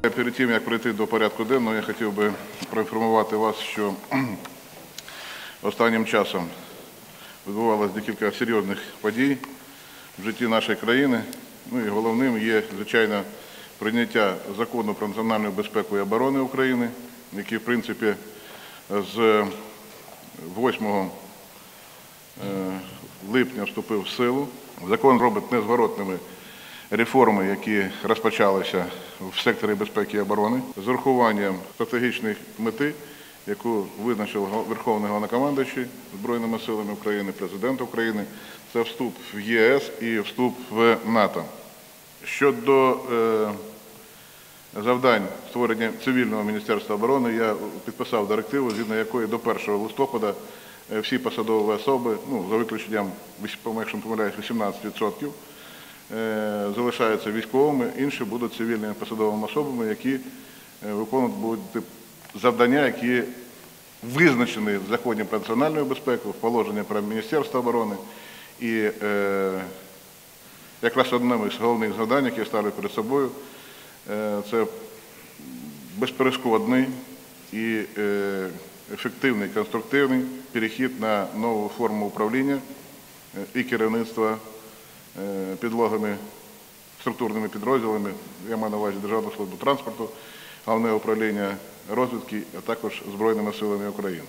Перед тим, як прийти до порядку денного, я хотів би проінформувати вас, що останнім часом відбувалося декілька серйозних подій в житті нашої країни. Ну і головним є, звичайно, прийняття закону про національну безпеку і оборону України, який, в принципі, з 8 е, липня вступив в силу. Закон робить незворотними реформи, які розпочалися в секторі безпеки і оборони, з урахуванням стратегічної мети, яку визначив Верховний Головнокомандуючий Збройними силами України, президент України, це вступ в ЄС і вступ в НАТО. Щодо е, завдань створення цивільного міністерства оборони я підписав директиву, згідно якої до 1 листопада е, всі посадові особи, ну за виключенням, якщо помиляюсь, 18%, е, залишаються військовими, інші будуть цивільними посадовими особами, які е, виконують будуть завдання, які визначені в законі про національну безпеку, в положенні про Міністерство оборони. І е, якраз одним із головних завдань, які я ставлю перед собою, е, це безперешкодний і е, ефективний, конструктивний перехід на нову форму управління е, і керівництва е, підлогами, структурними підрозділами, я маю на увазі Державну службу транспорту, головне управління розвідки, а також Збройними силами України.